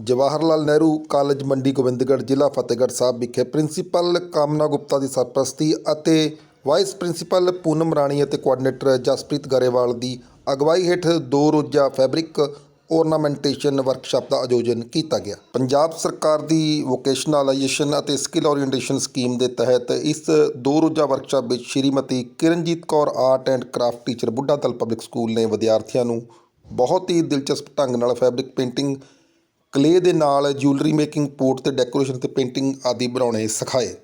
Jawahar Lal Nehru college, ਮੰਡੀ, ਗੋਬਿੰਦਗੜ੍ਹ ਜ਼ਿਲ੍ਹਾ ਫਤਿਹਗੜ੍ਹ ਸਾਹਿਬ ਵਿਖੇ ਪ੍ਰਿੰਸੀਪਲ ਕਾਮਨਾ ਗੁਪਤਾ ਦੀ ਸਰਪ੍ਰਸਤੀ ਅਤੇ ਵਾਈਸ ਪ੍ਰਿੰਸੀਪਲ ਪੂਨਮ ਰਾਣੀ ਅਤੇ ਕੋਆਰਡੀਨੇਟਰ ਜਸਪ੍ਰੀਤ ਗਰੇਵਾਲ ਦੀ ਅਗਵਾਈ ਹੇਠ ਦੋ ਰੋਜ਼ਾ ਫੈਬਰਿਕ ornamentation ਵਰਕਸ਼ਾਪ ਦਾ ਆਯੋਜਨ ਕੀਤਾ ਗਿਆ। ਪੰਜਾਬ ਸਰਕਾਰ ਦੀ ਵੋਕੇਸ਼ਨਲਾਈਜੇਸ਼ਨ ਅਤੇ ਸਕਿੱਲ ਓਰੀਐਂਟੇਸ਼ਨ ਸਕੀਮ ਦੇ ਤਹਿਤ ਇਸ ਦੋ ਰੋਜ਼ਾ ਵਰਕਸ਼ਾਪ ਵਿੱਚ Shrimati Kiranjit Kaur art and craft teacher Budha Dal public school ਨੇ ਵਿਦਿਆਰਥੀਆਂ ਨੂੰ ਬਹੁਤ ਹੀ ਦਿਲਚਸਪ ਢੰਗ ਨਾਲ ਫੈਬਰਿਕ ਪੇਂਟਿੰਗ ਕਲੇ ਦੇ ਨਾਲ ਜਿਊਲਰੀ ਮੇਕਿੰਗ ਪੋਟ ਤੇ ਡੈਕੋਰੇਸ਼ਨ ਤੇ ਪੇਂਟਿੰਗ ਆਦਿ ਬਣਾਉਣੇ ਸਿਖਾਏ।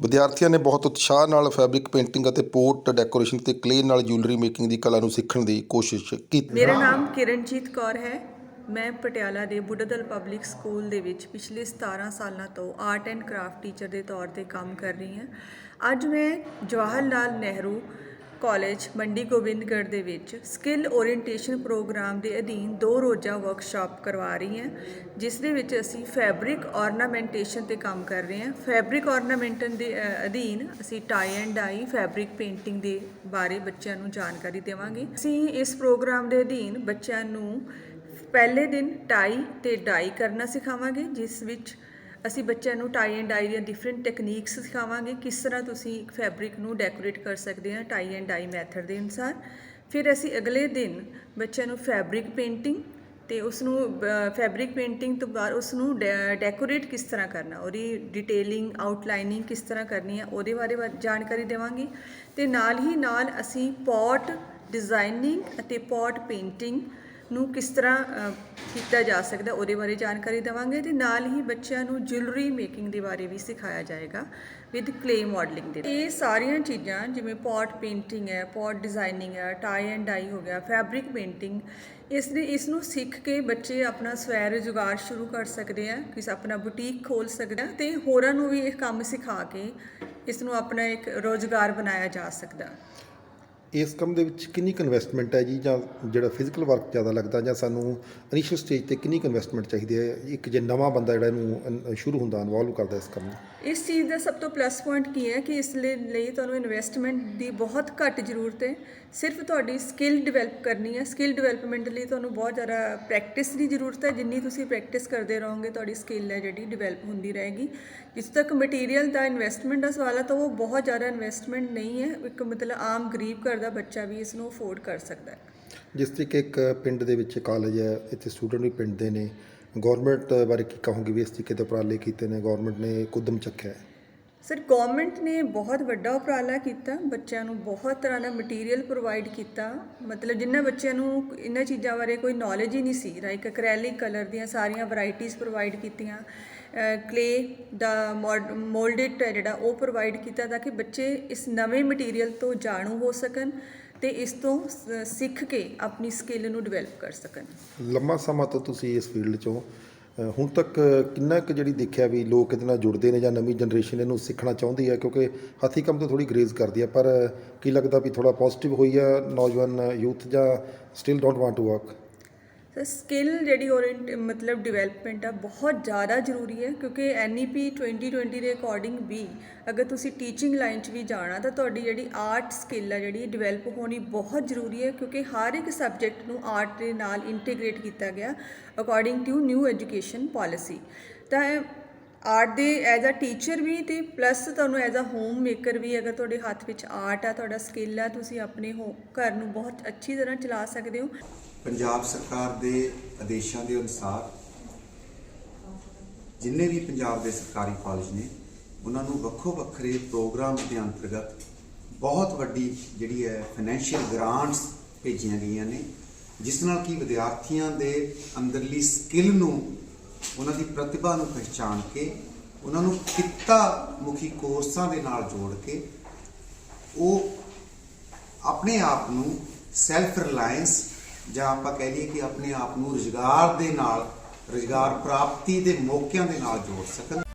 ਵਿਦਿਆਰਥੀਆਂ ਨੇ ਬਹੁਤ ਉਤਸ਼ਾਹ ਨਾਲ ਫੈਬਰਿਕ ਪੇਂਟਿੰਗ ਅਤੇ ਪੋਟ ਡੈਕੋਰੇਸ਼ਨ ਤੇ ਕਲੇ ਨਾਲ ਜਿਊਲਰੀ ਮੇਕਿੰਗ ਦੀ ਕਲਾ ਨੂੰ ਸਿੱਖਣ ਦੀ ਕੋਸ਼ਿਸ਼ ਕੀਤੀ। ਮੇਰਾ ਨਾਮ ਕਿਰਨਜੀਤ ਕੌਰ ਹੈ। ਮੈਂ ਪਟਿਆਲਾ ਦੇ ਬੁੱਢਦਲ ਪਬਲਿਕ ਸਕੂਲ ਦੇ ਵਿੱਚ ਪਿਛਲੇ 17 ਸਾਲਾਂ ਤੋਂ ਆਰਟ ਐਂਡ ਕਰਾਫਟ ਟੀਚਰ ਦੇ ਤੌਰ ਤੇ ਕੰਮ ਕਰ ਰਹੀ ਹਾਂ। ਅੱਜ ਮੈਂ ਜਵਾਹਰ ਲਾਲ ਨਹਿਰੂ ਕਾਲਜ ਮੰਡੀ ਗੋਬਿੰਦਗੜ੍ਹ ਦੇ ਵਿੱਚ ਸਕਿੱਲ ਓਰੀਐਂਟੇਸ਼ਨ ਪ੍ਰੋਗਰਾਮ ਦੇ ਅਧੀਨ ਦੋ ਰੋਜ਼ਾ ਵਰਕਸ਼ਾਪ ਕਰਵਾ ਰਹੀ ਹਾਂ, ਜਿਸ ਦੇ ਵਿੱਚ ਅਸੀਂ ਫੈਬਰਿਕ ornamentation ਤੇ ਕੰਮ ਕਰ ਰਹੇ ਹਾਂ। ਫੈਬਰਿਕ ornamentation ਦੇ ਅਧੀਨ ਅਸੀਂ tie and dye fabric painting ਦੇ ਬਾਰੇ ਬੱਚਿਆਂ ਨੂੰ ਜਾਣਕਾਰੀ ਦੇਵਾਂਗੇ। ਅਸੀਂ ਇਸ ਪ੍ਰੋਗਰਾਮ ਦੇ ਅਧੀਨ ਬੱਚਿਆਂ ਨੂੰ ਪਹਿਲੇ ਦਿਨ ਟਾਈ ਤੇ ਡਾਈ ਕਰਨਾ ਸਿਖਾਵਾਂਗੇ, ਜਿਸ ਵਿੱਚ ਅਸੀਂ ਬੱਚਿਆਂ ਨੂੰ ਟਾਈ ਐਂਡ ਡਾਈ ਦੀਆਂ ਡਿਫਰੈਂਟ ਟੈਕਨੀਕਸ ਸਿਖਾਵਾਂਗੇ, ਕਿਸ ਤਰ੍ਹਾਂ ਤੁਸੀਂ ਇੱਕ ਫੈਬਰਿਕ ਨੂੰ ਡੈਕੋਰੇਟ ਕਰ ਸਕਦੇ ਆ ਟਾਈ ਐਂਡ ਡਾਈ ਮੈਥਡ ਦੇ ਅਨੁਸਾਰ। ਫਿਰ ਅਸੀਂ ਅਗਲੇ ਦਿਨ ਬੱਚਿਆਂ ਨੂੰ ਫੈਬਰਿਕ ਪੇਂਟਿੰਗ ਤੇ ਉਸ ਨੂੰ ਫੈਬਰਿਕ ਪੇਂਟਿੰਗ ਤੋਂ ਬਾਅਦ ਉਸ ਨੂੰ ਡੈਕੋਰੇਟ ਕਿਸ ਤਰ੍ਹਾਂ ਕਰਨਾ, ਉਹਦੀ ਡਿਟੇਲਿੰਗ ਆਊਟਲਾਈਨਿੰਗ ਕਿਸ ਤਰ੍ਹਾਂ ਕਰਨੀ ਹੈ, ਉਹਦੇ ਬਾਰੇ ਬਾ- ਜਾਣਕਾਰੀ ਦੇਵਾਂਗੇ। ਤੇ ਨਾਲ ਹੀ ਨਾਲ ਅਸੀਂ ਪੌਟ ਡਿਜ਼ਾਈਨਿੰਗ ਅਤੇ ਪੌਟ ਪੇਂਟਿੰਗ ਨੂੰ ਕਿਸ ਤਰ੍ਹਾਂ ਕੀਤਾ ਜਾ ਸਕਦਾ ਉਹਦੇ ਬਾਰੇ ਜਾਣਕਾਰੀ ਦੇਵਾਂਗੇ ਤੇ ਨਾਲ ਹੀ ਬੱਚਿਆਂ ਨੂੰ ਜਿਊਲਰੀ ਮੇਕਿੰਗ ਦੇ ਬਾਰੇ ਵੀ ਸਿਖਾਇਆ ਜਾਏਗਾ ਵਿਦ ਕਲੇ ਮਾਡਲਿੰਗ ਦੇ। ਇਹ ਸਾਰੀਆਂ ਚੀਜ਼ਾਂ, ਜਿਵੇਂ ਪੌਟ ਪੇਂਟਿੰਗ ਹੈ ਪੌਟ ਡਿਜ਼ਾਈਨਿੰਗ ਹੈ ਟਾਈ ਐਂਡ ਡਾਈ ਹੋ ਗਿਆ ਫੈਬਰਿਕ ਪੇਂਟਿੰਗ ਇਸ ਦੇ, ਇਸ ਨੂੰ ਸਿੱਖ ਕੇ ਬੱਚੇ ਆਪਣਾ ਸਵੈ ਰੁਜ਼ਗਾਰ ਸ਼ੁਰੂ ਕਰ ਸਕਦੇ ਆ, ਕਿਸ ਆਪਣਾ ਬੁਟੀਕ ਖੋਲ ਸਕਦੇ ਆ ਤੇ ਹੋਰਾਂ ਨੂੰ ਵੀ ਇਹ ਕੰਮ ਸਿਖਾ ਕੇ ਇਸ ਨੂੰ ਆਪਣਾ ਇੱਕ ਰੋਜ਼ਗਾਰ ਬਣਾਇਆ ਜਾ ਸਕਦਾ। ਇਸ ਕੰਮ ਦੇ ਵਿੱਚ ਕਿੰਨੀ ਕੁ ਇਨਵੈਸਟਮੈਂਟ ਹੈ ਜੀ? ਜਾਂ ਜਿਹੜਾ ਫਿਜ਼ੀਕਲ ਵਰਕ ਜ਼ਿਆਦਾ ਲੱਗਦਾ, ਜਾਂ ਸਾਨੂੰ ਇਨੀਸ਼ੀਅਲ ਸਟੇਜ ਤੇ ਕਿੰਨੀ ਕੁ ਇਨਵੈਸਟਮੈਂਟ ਚਾਹੀਦੀ ਹੈ? ਇੱਕ ਜੇ ਨਵਾਂ ਬੰਦਾ ਜਿਹੜਾ ਇਹਨੂੰ ਸ਼ੁਰੂ ਹੁੰਦਾ ਇਨਵੋਲਵ ਕਰਦਾ ਇਸ ਕੰਮ ਨੂੰ। ਇਸ ਚੀਜ਼ ਦਾ ਸਭ ਤੋਂ ਪਲੱਸ ਪੁਆਇੰਟ ਕੀ ਹੈ ਕਿ ਇਸ ਲਈ ਲਈ ਤੁਹਾਨੂੰ ਇਨਵੈਸਟਮੈਂਟ ਦੀ ਬਹੁਤ ਘੱਟ ਜ਼ਰੂਰਤ ਹੈ। ਸਿਰਫ ਤੁਹਾਡੀ ਸਕਿੱਲ ਡਿਵੈਲਪ ਕਰਨੀ ਹੈ। ਸਕਿੱਲ ਡਿਵੈਲਪਮੈਂਟ ਲਈ ਤੁਹਾਨੂੰ ਬਹੁਤ ਜ਼ਿਆਦਾ ਪ੍ਰੈਕਟਿਸ ਦੀ ਜ਼ਰੂਰਤ ਹੈ। ਜਿੰਨੀ ਤੁਸੀਂ ਪ੍ਰੈਕਟਿਸ ਕਰਦੇ ਰਹੋਗੇ, ਤੁਹਾਡੀ ਸਕਿੱਲ ਹੈ ਜਿਹੜੀ ਡਿਵੈਲਪ ਹੁੰਦੀ ਰਹੇਗੀ। ਜਿਸ ਤੱਕ ਮਟੀਰੀਅਲ ਦਾ ਇਨਵੈਸਟਮੈਂਟ ਦਾ ਸਵਾਲ ਹੈ, ਤਾਂ ਉਹ ਬਹੁਤ ਜ਼ਿਆਦਾ ਇਨਵੈਸਟਮੈਂਟ ਨਹੀਂ ਹੈ। ਇੱਕ ਮਤਲਬ ਆਮ ਗਰੀਬ ਘਰ ਦਾ ਬੱਚਾ ਵੀ ਇਸ ਨੂੰ ਅਫੋਰਡ ਕਰ ਸਕਦਾ ਹੈ। ਜਿਸ ਤਰੀਕੇ ਇੱਕ ਪਿੰਡ ਦੇ ਵਿੱਚ ਕਾਲਜ ਹੈ, ਇੱਥੇ ਸਟੂਡੈਂਟ ਵੀ ਪਿੰਡ ਦੇ ਨੇ। ਗਵਰਨਮੈਂਟ ਬਾਰੇ ਕੀ ਕਹੋਗੇ ਵੀ ਇਸ ਤਰੀਕੇ ਦੇ ਉਪਰਾਲੇ ਕੀਤੇ ਨੇ? ਗਵਰਨਮੈਂਟ ਨੇ ਕੁਦਮ ਚੱਕਿਆ ਹੈ। ਸਰ ਗਵਰਨਮੈਂਟ ਨੇ ਬਹੁਤ ਵੱਡਾ ਉਪਰਾਲਾ ਕੀਤਾ, ਬੱਚਿਆਂ ਨੂੰ ਬਹੁਤ ਤਰ੍ਹਾਂ ਦਾ ਮਟੀਰੀਅਲ ਪ੍ਰੋਵਾਈਡ ਕੀਤਾ। ਮਤਲਬ ਜਿਨ੍ਹਾਂ ਬੱਚਿਆਂ ਨੂੰ ਇਹਨਾਂ ਚੀਜ਼ਾਂ ਬਾਰੇ ਕੋਈ ਨੌਲੇਜ ਹੀ ਨਹੀਂ ਸੀ ਲਾਈਕ ਐਕ੍ਰੈਲਿਕ ਕਲਰ ਦੀਆਂ ਸਾਰੀਆਂ ਵੈਰਾਈਟੀਆਂ ਪ੍ਰੋਵਾਈਡ ਕੀਤੀਆਂ ਕਲੇ ਦਾ ਮੋਲਡਡ ਜਿਹੜਾ, ਉਹ ਪ੍ਰੋਵਾਈਡ ਕੀਤਾ ਤਾਂ ਕਿ ਬੱਚੇ ਇਸ ਨਵੇਂ ਮਟੀਰੀਅਲ ਤੋਂ ਜਾਣੂ ਹੋ ਸਕਣ ਤੇ ਇਸ ਤੋਂ ਸਿੱਖ ਕੇ ਆਪਣੀ ਸਕਿੱਲ ਨੂੰ ਡਿਵੈਲਪ ਕਰ ਸਕਣ। ਲੰਮਾ ਸਮਾਂ ਤੋਂ ਤੁਸੀਂ ਇਸ ਫੀਲਡ 'ਚੋਂ ਹੁਣ ਤੱਕ ਕਿੰਨਾ ਕੁ ਜਿਹੜੀ ਦੇਖਿਆ ਵੀ ਲੋਕ ਇਹਦੇ ਨਾਲ ਜੁੜਦੇ ਨੇ ਜਾਂ ਨਵੀਂ ਜਨਰੇਸ਼ਨ ਇਹਨੂੰ ਸਿੱਖਣਾ ਚਾਹੁੰਦੀ ਹੈ ਕਿਉਂਕਿ ਹੱਥੀਂ ਕੰਮ ਤੋਂ ਥੋੜੀ ਗਰੇਜ਼ ਕਰਦੀ ਹੈ ਪਰ ਕੀ ਲੱਗਦਾ ਵੀ ਥੋੜਾ ਪੋਜ਼ਿਟਿਵ ਹੋਈ ਆ ਨੌਜਵਾਨ ਯੂਥ ਜਾਂ still don't want to work ਤਾਂ ਸਕਿੱਲ ਜਿਹੜੀ ਓਰੀਐਂਟ ਮਤਲਬ ਡਿਵੈਲਪਮੈਂਟ ਆ, ਬਹੁਤ ਜ਼ਿਆਦਾ ਜ਼ਰੂਰੀ ਹੈ, ਕਿਉਂਕਿ NEP 2020 ਦੇ ਅਕੋਰਡਿੰਗ ਵੀ ਅਗਰ ਤੁਸੀਂ ਟੀਚਿੰਗ ਲਾਈਨ 'ਚ ਵੀ ਜਾਣਾ, ਤਾਂ ਤੁਹਾਡੀ ਜਿਹੜੀ ਆਰਟ ਸਕਿੱਲ ਆ, ਜਿਹੜੀ ਡਿਵੈਲਪ ਹੋਣੀ ਬਹੁਤ ਜ਼ਰੂਰੀ ਹੈ, ਕਿਉਂਕਿ ਹਰ ਇੱਕ ਸਬਜੈਕਟ ਨੂੰ ਆਰਟ ਦੇ ਨਾਲ ਇੰਟੀਗ੍ਰੇਟ ਕੀਤਾ ਗਿਆ according to new education policy ਤਾਂ ਆਰਟ ਦੇ ਐਜ਼ ਅ ਟੀਚਰ ਵੀ ਤੇ ਪਲੱਸ ਤੁਹਾਨੂੰ ਐਜ਼ ਅ ਹੋਮ ਮੇਕਰ ਵੀ ਅਗਰ ਤੁਹਾਡੇ ਹੱਥ ਵਿੱਚ ਆਰਟ ਆ, ਤੁਹਾਡਾ ਸਕਿੱਲ ਆ, ਤੁਸੀਂ ਆਪਣੇ ਹੋ, ਘਰ ਨੂੰ ਬਹੁਤ ਅੱਛੀ ਤਰ੍ਹਾਂ ਚਲਾ ਸਕਦੇ ਹੋ। ਪੰਜਾਬ ਸਰਕਾਰ ਦੇ ਆਦੇਸ਼ਾਂ ਦੇ ਅਨੁਸਾਰ ਜਿੰਨੇ ਵੀ ਪੰਜਾਬ ਦੇ ਸਰਕਾਰੀ ਕਾਲਜ ਨੇ, ਉਹਨਾਂ ਨੂੰ ਵੱਖੋ ਵੱਖਰੇ ਪ੍ਰੋਗਰਾਮ ਦੇ ਅੰਤਰਗਤ ਬਹੁਤ ਵੱਡੀ ਜਿਹੜੀ ਹੈ ਫਾਈਨੈਂਸ਼ੀਅਲ ਗ੍ਰਾਂਟਸ ਭੇਜੀਆਂ ਗਈਆਂ ਨੇ, ਜਿਸ ਨਾਲ ਕਿ ਵਿਦਿਆਰਥੀਆਂ ਦੇ ਅੰਦਰਲੀ ਸਕਿੱਲ ਨੂੰ ਉਹਨਾਂ ਦੀ ਪ੍ਰਤਿਭਾ ਨੂੰ ਪਛਾਣ ਕੇ, ਉਹਨਾਂ ਨੂੰ ਕਿੱਤਾ ਮੁਖੀ ਕੋਰਸਾਂ ਦੇ ਨਾਲ ਜੋੜ ਕੇ, ਉਹ ਆਪਣੇ ਆਪ ਨੂੰ ਸੈਲਫ ਰਿਲਾਇੰਸ ਜਾਂ ਆਪਾਂ ਕਹਿ ਲਈਏ ਕਿ ਆਪਣੇ ਆਪ ਨੂੰ ਰੁਜ਼ਗਾਰ ਦੇ ਨਾਲ, ਰੁਜ਼ਗਾਰ ਪ੍ਰਾਪਤੀ ਦੇ ਮੌਕਿਆਂ ਦੇ ਨਾਲ ਜੋੜ ਸਕਣ।